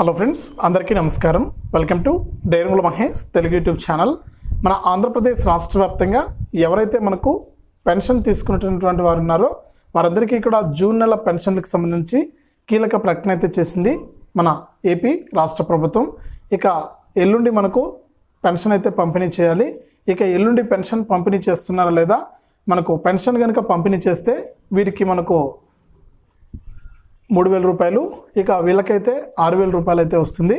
Hello friends అందరికీ నమస్కారం. Welcome to డైరంగుల మహేష్ తెలుగు యూట్యూబ్ ఛానల్ మన ఆంధ్రప్రదేశ్ రాష్ట్ర వ్యాప్తంగా ఎవరైతే మనకు పెన్షన్ తీసుకున్నటువంటి వారు ఉన్నారో వారందరికీ కూడా జూన్ నెల పెన్షన్లకు సంబంధించి కీలక ప్రకటన అయితే చేసింది మన ఏపీ రాష్ట్ర ప్రభుత్వం. ఇక ఎల్లుండి మనకు పెన్షన్ అయితే పంపిణీ చేయాలి. ఇక ఎల్లుండి పెన్షన్ పంపిణీ చేస్తున్నారా లేదా మనకు పెన్షన్ కనుక పంపిణీ చేస్తే వీరికి మనకు మూడు వేల రూపాయలు. ఇక వీళ్ళకైతే ఆరు వేల రూపాయలు అయితే వస్తుంది.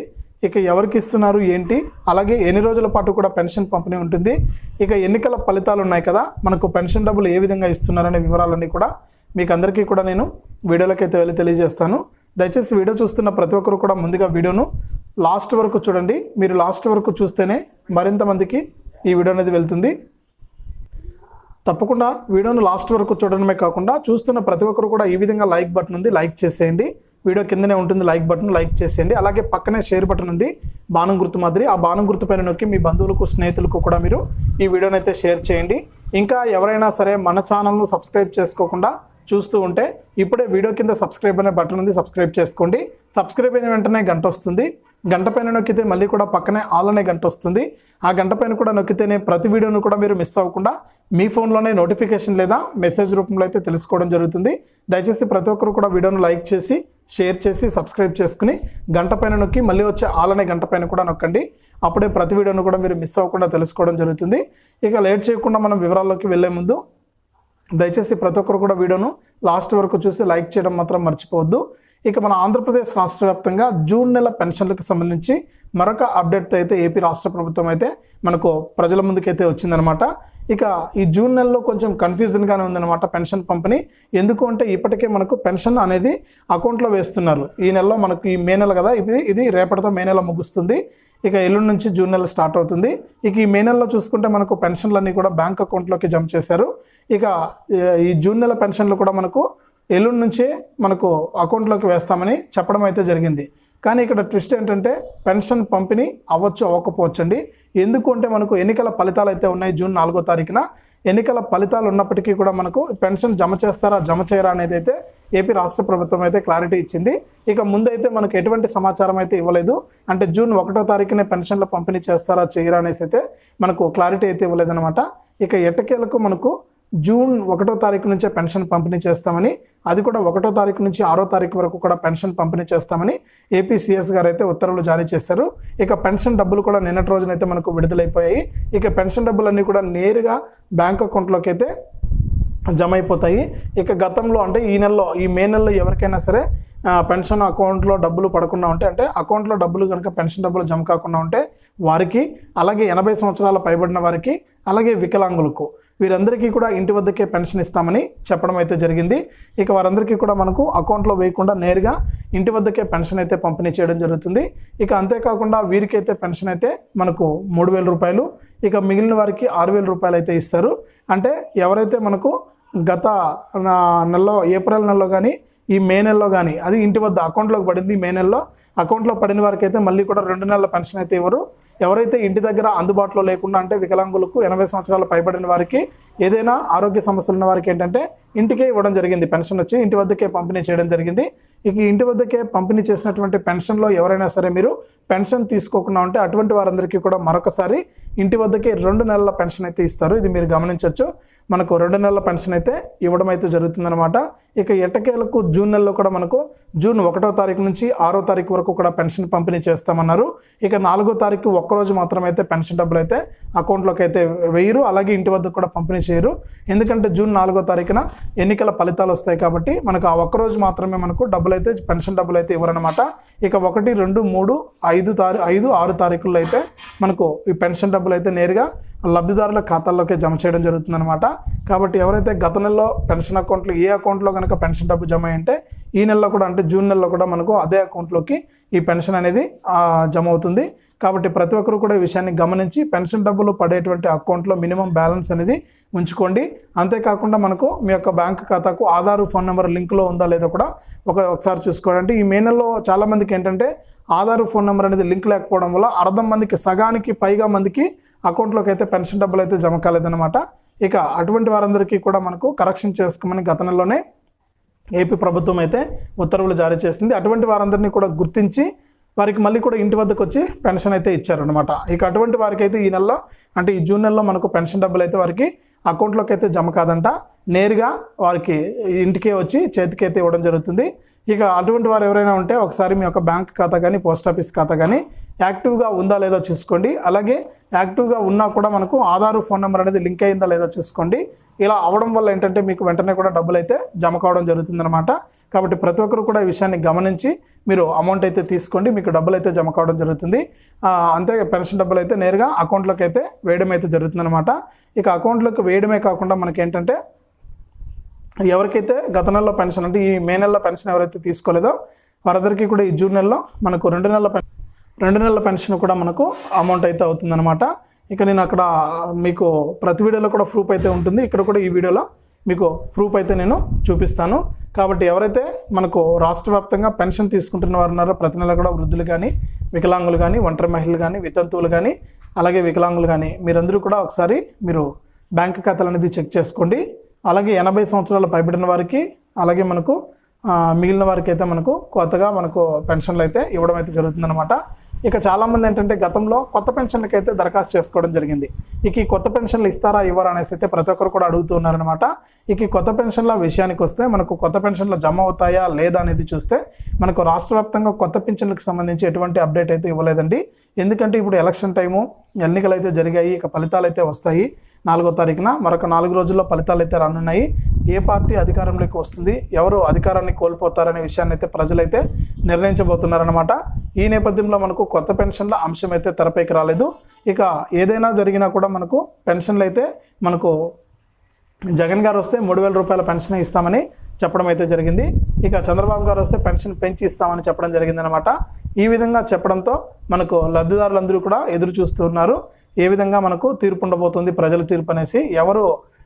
ఇక ఎవరికి ఇస్తున్నారు ఏంటి? అలాగే ఎన్ని రోజుల పాటు కూడా పెన్షన్ పంపిణీ ఉంటుంది. ఇక ఎన్నికల ఫలితాలు ఉన్నాయి కదా మనకు పెన్షన్ డబ్బులు ఏ విధంగా ఇస్తున్నారనే వివరాలన్నీ కూడా మీకు అందరికీ కూడా నేను వీడియోలకైతే వెళ్ళి తెలియజేస్తాను. దయచేసి వీడియో చూస్తున్న ప్రతి ఒక్కరు కూడా ముందుగా వీడియోను లాస్ట్ వరకు చూడండి. మీరు లాస్ట్ వరకు చూస్తేనే మరింత మందికి ఈ వీడియో అనేది వెళ్తుంది. తప్పకుండా వీడియోను లాస్ట్ వరకు చూడడమే కాకుండా చూస్తున్న ప్రతి ఒక్కరు కూడా ఈ విధంగా లైక్ బటన్ ఉంది లైక్ చేసేయండి. వీడియో కిందనే ఉంటుంది లైక్ బటన్ లైక్ చేసేయండి. అలాగే పక్కనే షేర్ బటన్ ఉంది బాణం గుర్తు మాదిరి. ఆ బాణం గుర్తు పైన నొక్కి మీ బంధువులకు స్నేహితులకు కూడా మీరు ఈ వీడియోని అయితే షేర్ చేయండి. ఇంకా ఎవరైనా సరే మన ఛానల్ను సబ్స్క్రైబ్ చేసుకోకుండా చూస్తూ ఉంటే ఇప్పుడే వీడియో కింద సబ్స్క్రైబ్ అనే బటన్ ఉంది సబ్స్క్రైబ్ చేసుకోండి. సబ్స్క్రైబ్ అయిన వెంటనే గంట వస్తుంది. గంట పైన నొక్కితే మళ్ళీ కూడా పక్కనే ఆల్ అనే గంట వస్తుంది. ఆ గంట పైన కూడా నొక్కితేనే ప్రతి వీడియోను కూడా మీరు మిస్ అవ్వకుండా మీ ఫోన్లోనే నోటిఫికేషన్ లేదా మెసేజ్ రూపంలో అయితే తెలుసుకోవడం జరుగుతుంది. దయచేసి ప్రతి ఒక్కరు కూడా వీడియోను లైక్ చేసి షేర్ చేసి సబ్స్క్రైబ్ చేసుకుని గంట పైన నొక్కి మళ్ళీ వచ్చే ఆలనే గంట పైన కూడా నొక్కండి. అప్పుడే ప్రతి వీడియోను కూడా మీరు మిస్ అవ్వకుండా తెలుసుకోవడం జరుగుతుంది. ఇక లేట్ చేయకుండా మనం వివరాల్లోకి వెళ్ళే ముందు దయచేసి ప్రతి ఒక్కరు కూడా వీడియోను లాస్ట్ వరకు చూసి లైక్ చేయడం మాత్రం మర్చిపోవద్దు. ఇక మన ఆంధ్రప్రదేశ్ రాష్ట్ర వ్యాప్తంగా జూన్ నెల పెన్షన్లకు సంబంధించి మరొక అప్డేట్తో అయితే ఏపీ రాష్ట్ర ప్రభుత్వం అయితే మనకు ప్రజల ముందుకైతే వచ్చిందనమాట ఇక ఈ జూన్ నెలలో కొంచెం కన్ఫ్యూజన్గానే ఉందన్నమాట పెన్షన్ పంపిణీ. ఎందుకు అంటే ఇప్పటికే మనకు పెన్షన్ అనేది అకౌంట్లో వేస్తున్నారు. ఈ నెలలో మనకు ఈ మే నెల కదా ఇది ఇది రేపటితో మే నెల ముగుస్తుంది. ఇక ఎల్లుండి నుంచి జూన్ నెల స్టార్ట్ అవుతుంది. ఇక ఈ మే నెలలో చూసుకుంటే మనకు పెన్షన్లన్నీ కూడా బ్యాంక్ అకౌంట్లోకి జమ చేశారు. ఇక ఈ జూన్ నెల పెన్షన్లు కూడా మనకు ఎల్లుండి నుంచే మనకు అకౌంట్లోకి వేస్తామని చెప్పడం అయితే జరిగింది. కానీ ఇక్కడ ట్విస్ట్ ఏంటంటే పెన్షన్ పంపిణీ అవ్వచ్చు అవ్వకపోవచ్చండి. ఎందుకు అంటే మనకు ఎన్నికల ఫలితాలు అయితే ఉన్నాయి జూన్ నాలుగో తారీఖున ఎన్నికల ఫలితాలు ఉన్నప్పటికీ కూడా మనకు పెన్షన్ జమ చేస్తారా జమ చేయరా అనేది అయితే ఏపీ రాష్ట్ర ప్రభుత్వం అయితే క్లారిటీ ఇచ్చింది. ఇక ముందైతే మనకు ఎటువంటి సమాచారం అయితే ఇవ్వలేదు. అంటే జూన్ ఒకటో తారీఖునే పెన్షన్ల పంపిణీ చేస్తారా చేయరా అనేసి అయితే మనకు క్లారిటీ అయితే ఇవ్వలేదన్నమాట. ఇక ఎట్టకేలకు మనకు జూన్ ఒకటో తారీఖు నుంచే పెన్షన్ పంపిణీ చేస్తామని అది కూడా ఒకటో తారీఖు నుంచి ఆరో తారీఖు వరకు కూడా పెన్షన్ పంపిణీ చేస్తామని ఏపీసీఎస్ గారు అయితే ఉత్తర్వులు జారీ చేశారు. ఇక పెన్షన్ డబ్బులు కూడా నిన్నటి రోజునైతే మనకు విడుదలైపోయాయి. ఇక పెన్షన్ డబ్బులన్నీ కూడా నేరుగా బ్యాంక్ అకౌంట్లోకి అయితే జమ అయిపోతాయి ఇక గతంలో అంటే ఈ నెలలో ఈ మే నెలలో ఎవరికైనా సరే పెన్షన్ అకౌంట్లో డబ్బులు పడకుండా ఉంటే అంటే అకౌంట్లో డబ్బులు కనుక పెన్షన్ డబ్బులు జమ కాకుండా ఉంటే వారికి అలాగే ఎనభై సంవత్సరాల పైబడిన వారికి అలాగే వికలాంగులకు. వీరందరికీ కూడా ఇంటి వద్దకే పెన్షన్ ఇస్తామని చెప్పడం అయితే జరిగింది. ఇక వారందరికీ కూడా మనకు అకౌంట్లో వేయకుండా నేరుగా ఇంటి వద్దకే పెన్షన్ అయితే పంపిణీ చేయడం జరుగుతుంది. ఇక అంతేకాకుండా వీరికైతే పెన్షన్ అయితే మనకు మూడు వేల రూపాయలు ఇక మిగిలిన వారికి ఆరు వేల రూపాయలు అయితే ఇస్తారు. అంటే ఎవరైతే మనకు గత నెలలో ఏప్రిల్ నెలలో కానీ ఈ మే నెలలో కానీ అది ఇంటి వద్ద అకౌంట్లోకి పడింది ఈ మే నెలలో అకౌంట్లో పడిన వారికి అయితే మళ్ళీ కూడా రెండు నెలల పెన్షన్ అయితే ఇవ్వరు. ఎవరైతే ఇంటి దగ్గర అందుబాటులో లేకుండా అంటే వికలాంగులకు ఎనభై సంవత్సరాలు పైబడిన వారికి ఏదైనా ఆరోగ్య సమస్యలు ఉన్న వారికి ఏంటంటే ఇంటికే ఇవ్వడం జరిగింది పెన్షన్ వచ్చి ఇంటి వద్దకే పంపిణీ చేయడం జరిగింది. ఇక ఇంటి వద్దకే పంపిణీ చేసినటువంటి పెన్షన్లో ఎవరైనా సరే మీరు పెన్షన్ తీసుకోకుండా ఉంటే అటువంటి వారందరికీ కూడా మరొకసారి ఇంటి వద్దకే రెండు నెలల పెన్షన్ అయితే ఇస్తారు. ఇది మీరు గమనించవచ్చు మనకు రెండు నెలల పెన్షన్ అయితే ఇవ్వడం అయితే జరుగుతుందన్నమాట. ఇక ఎట్టకేలకు జూన్ నెలలో కూడా మనకు జూన్ ఒకటో తారీఖు నుంచి ఆరో తారీఖు వరకు కూడా పెన్షన్ పంపిణీ చేస్తామన్నారు. ఇక నాలుగో తారీఖు ఒక్కరోజు మాత్రమే అయితే పెన్షన్ డబ్బులు అయితే అకౌంట్లోకి అయితే వేయరు. అలాగే ఇంటి వద్దకు కూడా పంపిణీ చేయరు. ఎందుకంటే జూన్ నాలుగో తారీఖున ఎన్నికల ఫలితాలు వస్తాయి కాబట్టి మనకు ఆ ఒక్కరోజు మాత్రమే మనకు డబ్బులు అయితే పెన్షన్ డబ్బులు అయితే ఇవ్వరనమాట ఇక ఒకటి రెండు మూడు ఐదు తారీ ఐదు ఆరు తారీఖుల్లో అయితే మనకు ఈ పెన్షన్ డబ్బులు అయితే నేరుగా లబ్ధిదారుల ఖాతాల్లోకి జమ చేయడం జరుగుతుందన్నమాట. కాబట్టి ఎవరైతే గత నెలలో పెన్షన్ అకౌంట్లో ఏ అకౌంట్లో కనుక పెన్షన్ డబ్బు జమ అయింటే ఈ నెలలో కూడా అంటే జూన్ నెలలో కూడా మనకు అదే అకౌంట్లోకి ఈ పెన్షన్ అనేది జమ అవుతుంది. కాబట్టి ప్రతి ఒక్కరు కూడా ఈ విషయాన్ని గమనించి పెన్షన్ డబ్బులు పడేటువంటి అకౌంట్లో మినిమం బ్యాలెన్స్ అనేది ఉంచుకోండి. అంతేకాకుండా మనకు మీ యొక్క బ్యాంక్ ఖాతాకు ఆధార్ ఫోన్ నెంబర్ లింక్లో ఉందా లేదో కూడా ఒక ఒకసారి చూసుకోవాలంటే ఈ మే నెలలో చాలామందికి ఏంటంటే ఆధార్ ఫోన్ నెంబర్ అనేది లింక్ లేకపోవడం వల్ల అర్ధం మందికి సగానికి పైగా మందికి అకౌంట్లోకి అయితే పెన్షన్ డబ్బులు అయితే జమ కాలేదన్నమాట. ఇక అటువంటి వారందరికీ కూడా మనకు కరెక్షన్ చేసుకోమని గత నెలలోనే ఏపీ ప్రభుత్వం అయితే ఉత్తర్వులు జారీ చేసింది. అటువంటి వారందరినీ కూడా గుర్తించి వారికి మళ్ళీ కూడా ఇంటి వద్దకు వచ్చి పెన్షన్ అయితే ఇచ్చారనమాట ఇక అటువంటి వారికి అయితే ఈ నెలలో అంటే ఈ జూన్ నెలలో మనకు పెన్షన్ డబ్బులు అయితే వారికి అకౌంట్లోకి అయితే జమ కాదంట. నేరుగా వారికి ఇంటికే వచ్చి చేతికి అయితే ఇవ్వడం జరుగుతుంది. ఇక అటువంటి వారు ఎవరైనా ఉంటే ఒకసారి మీ యొక్క బ్యాంక్ ఖాతా కానీ పోస్ట్ ఆఫీస్ ఖాతా కానీ యాక్టివ్గా ఉందా లేదో చూసుకోండి. అలాగే యాక్టివ్గా ఉన్నా కూడా మనకు ఆధార్ ఫోన్ నెంబర్ అనేది లింక్ అయిందా లేదో చూసుకోండి. ఇలా అవడం వల్ల ఏంటంటే మీకు వెంటనే కూడా డబ్బులు అయితే జమ కావడం జరుగుతుందన్నమాట. కాబట్టి ప్రతి ఒక్కరు కూడా ఈ విషయాన్ని గమనించి మీరు అమౌంట్ అయితే తీసుకోండి మీకు డబ్బులు అయితే జమ కావడం జరుగుతుంది. అంతే పెన్షన్ డబ్బులు అయితే నేరుగా అకౌంట్లోకి అయితే వేయడం అయితే జరుగుతుందన్నమాట. ఇక అకౌంట్లోకి వేయడమే కాకుండా మనకి ఏంటంటే ఎవరికైతే గత నెలలో పెన్షన్ అంటే ఈ మే నెలలో పెన్షన్ ఎవరైతే తీసుకోలేదో వారందరికీ కూడా ఈ జూన్ నెలలో మనకు రెండు నెలల పెన్షన్ రెండు నెలల పెన్షన్ కూడా మనకు అమౌంట్ అయితే అవుతుందన్నమాట. ఇక నేను అక్కడ మీకు ప్రతి వీడియోలో కూడా ప్రూఫ్ అయితే ఉంటుంది. ఇక్కడ కూడా ఈ వీడియోలో మీకు ప్రూఫ్ అయితే నేను చూపిస్తాను. కాబట్టి ఎవరైతే మనకు రాష్ట్ర వ్యాప్తంగా పెన్షన్ తీసుకుంటున్న వారు ఉన్నారో ప్రతి నెల కూడా వృద్ధులు కానీ వికలాంగులు కానీ ఒంటరి మహిళలు కానీ వితంతువులు కానీ అలాగే వికలాంగులు కానీ మీరందరూ కూడా ఒకసారి మీరు బ్యాంక్ ఖాతాలు అనేది చెక్ చేసుకోండి. అలాగే ఎనభై సంవత్సరాలు పైబడిన వారికి అలాగే మనకు మిగిలిన వారికి అయితే మనకు కొత్తగా మనకు పెన్షన్లు అయితే ఇవ్వడం అయితే జరుగుతుందన్నమాట. ఇక చాలామంది ఏంటంటే గతంలో కొత్త పెన్షన్లకి అయితే దరఖాస్తు చేసుకోవడం జరిగింది. ఇక ఈ కొత్త పెన్షన్లు ఇస్తారా ఇవ్వరా అనేసి అయితే ప్రతి ఒక్కరు కూడా అడుగుతూ ఉన్నారనమాట ఇక ఈ కొత్త పెన్షన్ల విషయానికి వస్తే మనకు కొత్త పెన్షన్లు జమ అవుతాయా లేదా అనేది చూస్తే మనకు రాష్ట్ర వ్యాప్తంగా కొత్త పెన్షన్లకు సంబంధించి ఎటువంటి అప్డేట్ అయితే ఇవ్వలేదండి. ఎందుకంటే ఇప్పుడు ఎలక్షన్ టైము ఎన్నికలు అయితే జరిగాయి ఇక ఫలితాలు అయితే వస్తాయి. నాలుగో తారీఖున మరొక నాలుగు రోజుల్లో ఫలితాలు అయితే రానున్నాయి. ఏ పార్టీ అధికారంలోకి వస్తుంది ఎవరు అధికారాన్ని కోల్పోతారనే విషయాన్ని అయితే ప్రజలైతే నిర్ణయించబోతున్నారనమాట ఈ నేపథ్యంలో మనకు కొత్త పెన్షన్ల అంశం అయితే తెరపైకి రాలేదు. ఇక ఏదైనా జరిగినా కూడా మనకు పెన్షన్లు అయితే మనకు జగన్ గారు వస్తే మూడు వేల రూపాయల పెన్షన్ ఇస్తామని చెప్పడం అయితే జరిగింది. ఇక చంద్రబాబు గారు వస్తే పెన్షన్ పెంచి ఇస్తామని చెప్పడం జరిగింది అనమాట ఈ విధంగా చెప్పడంతో మనకు లబ్ధిదారులందరూ కూడా ఎదురు చూస్తున్నారు ఏ విధంగా మనకు తీర్పు ఉండబోతుంది ప్రజల తీర్పు అనేసి ఎవరు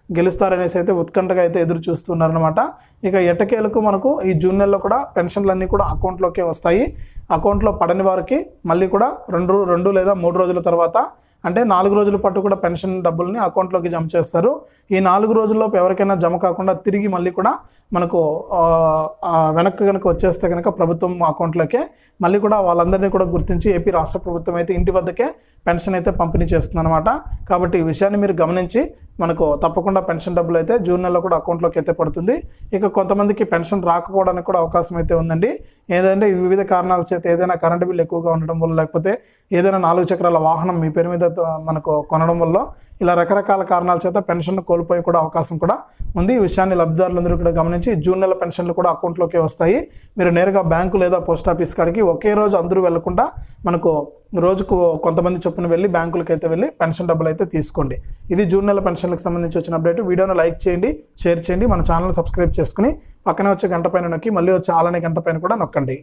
గెలుస్తారనేసి అయితే ఉత్కంఠగా అయితే ఎదురు చూస్తున్నారనమాట ఇక ఎట్టకేలకు మనకు ఈ జూన్ నెలలో కూడా పెన్షన్లన్నీ కూడా అకౌంట్లోకే వస్తాయి. అకౌంట్లో పడని వారికి మళ్ళీ కూడా రెండు రెండు లేదా మూడు రోజుల తర్వాత అంటే నాలుగు రోజుల పాటు కూడా పెన్షన్ డబ్బుల్ని అకౌంట్లోకి జమ చేస్తారు. ఈ నాలుగు రోజుల్లోపు ఎవరికైనా జమ కాకుండా తిరిగి మళ్ళీ కూడా మనకు వెనక్కి కనుక వచ్చేస్తే కనుక ప్రభుత్వం అకౌంట్లోకే మళ్ళీ కూడా వాళ్ళందరినీ కూడా గుర్తించి ఏపీ రాష్ట్ర ప్రభుత్వం అయితే ఇంటి వద్దకే పెన్షన్ అయితే పంపిణీ చేస్తుందన్నమాట. కాబట్టి ఈ విషయాన్ని మీరు గమనించి మనకు తప్పకుండా పెన్షన్ డబ్బులు అయితే జూన్ నెలలో కూడా అకౌంట్లోకి అయితే పడుతుంది. ఇక కొంతమందికి పెన్షన్ రాకపోవడానికి కూడా అవకాశం అయితే ఉందండి. ఏదంటే వివిధ కారణాల చేత ఏదైనా కరెంటు బిల్ ఎక్కువగా ఉండడం వల్ల లేకపోతే ఏదైనా నాలుగు చక్రాల వాహనం మీ పేరు మీద మనకు కొనడం వల్ల ఇలా రకరకాల కారణాల చేత పెన్షన్ కోల్పోయే కూడా అవకాశం కూడా ఉంది. ఈ విషయాన్ని లబ్ధిదారులందరూ కూడా గమనించి జూన్ నెల పెన్షన్లు కూడా అకౌంట్లోకి వస్తాయి. మీరు నేరుగా బ్యాంకు లేదా పోస్ట్ ఆఫీస్ కాడికి ఒకే రోజు అందరూ వెళ్ళకుండా మనకు రోజుకు కొంతమంది చొప్పున వెళ్ళి బ్యాంకులకు అయితే వెళ్ళి పెన్షన్ డబ్బులు అయితే తీసుకోండి. ఇది జూన్ నెల పెన్షన్లకు సంబంధించి వచ్చిన అప్డేట్. వీడియోను లైక్ చేయండి షేర్ చేయండి మన ఛానల్ సబ్స్క్రైబ్ చేసుకుని పక్కనే వచ్చే గంట పైన నొక్కి మళ్ళీ వచ్చే ఆలనే గంట పైన కూడా నొక్కండి.